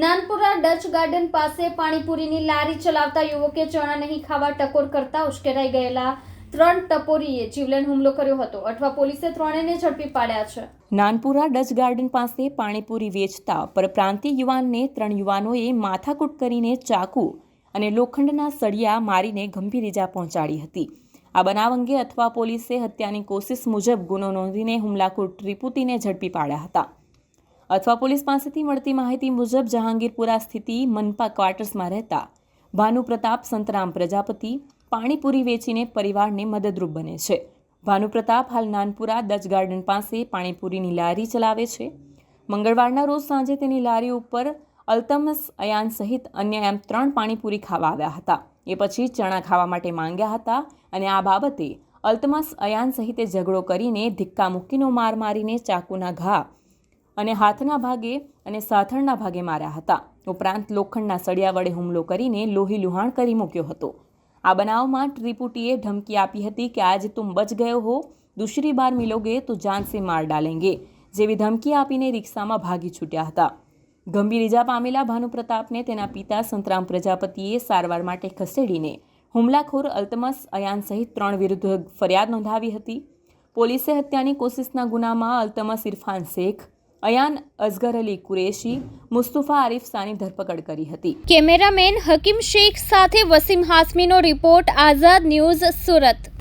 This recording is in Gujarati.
નાનપુરા ડચ ગાર્ડન પાસે પાણીપુરીની લારી ચલાવતા યુવકે ચણા નહીં ખાવા ટકોર કરતા ઉશ્કેરાઈ ગયેલા ત્રણ ટપોરીએ જીવલેણ હુમલો કર્યો હતો. અઠવા પોલીસે ત્રણેયને ઝડપી પાડ્યા છે. નાનપુરા ડચ ગાર્ડન પાસે પાણીપુરી વેચતા પરપ્રાંતીય યુવાનને ત્રણ યુવાનોએ માથાકૂટ કરીને ચાકુ અને લોખંડના સળિયા મારીને ગંભીર ઇજા પહોંચાડી હતી. આ બનાવ અંગે અથવા પોલીસે હત્યાની કોશિશ મુજબ ગુનો નોંધીને હુમલાખોર ત્રિપુતિને ઝડપી પાડ્યા હતા. અથવા પોલીસ પાસેથી મળતી માહિતી મુજબ જહાંગીરપુરા સ્થિતિ મનપા ક્વાર્ટર્સમાં રહેતા. ભાનુ પ્રતાપ સંતરામ પ્રજાપતિ પાણીપુરી વેચીને પરિવારને મદદરૂપ બને છે. ભાનુ પ્રતાપ હાલ નાનપુરા દચ ગાર્ડન પાસે પાણીપુરીની લારી ચલાવે છે. મંગળવારના રોજ સાંજે તેની લારી ઉપર અલ્તમસ અયાન સહિત અન્ય એમ ત્રણ પાણીપુરી ખાવા આવ્યા હતા. એ પછી ચણા ખાવા માટે માંગ્યા હતા અને આ બાબતે અલ્તમસ અયાન સહિતે ઝઘડો કરીને ધિક્કા મુક્કીનો માર મારીને ચાકુના ઘા અને હાથના ભાગે અને સાથળના ભાગે માર્યા હતા. ઉપરાંત લોખંડના સળિયા વડે હુમલો કરીને લોહી લુહાણ કરી મૂક્યો હતો. આ બનાવમાં ત્રિપુટીએ ધમકી આપી હતી કે, આજ તુમ બચ ગયો હો. દૂસરી બાર મિલોગે તો જાન સે માર ડાલેંગે. જેવી ધમકી આપીને રિક્ષામાં ભાગી છૂટ્યા હતા. ગંભીર ઇજા પામેલા ભાનુપ્રતાપને તેના પિતા સંતરામ પ્રજાપતિએ સારવાર માટે ખસેડીને હુમલાખોર અલ્તમસ અયાન સહિત ત્રણ વિરુદ્ધ ફરિયાદ નોંધાવી હતી. પોલીસે હત્યાની કોશિશના ગુનામાં અલ્તમસ ઇરફાન શેખ અયાન અઝગર અલી કુરેશી, મુસ્તુફા આરિફ સાની ધરપકડ કરી હતી. કેમેરામેન હકીમ શેખ સાથે વસીમ હાસમીનો રિપોર્ટ, આઝાદ ન્યૂઝ સુરત.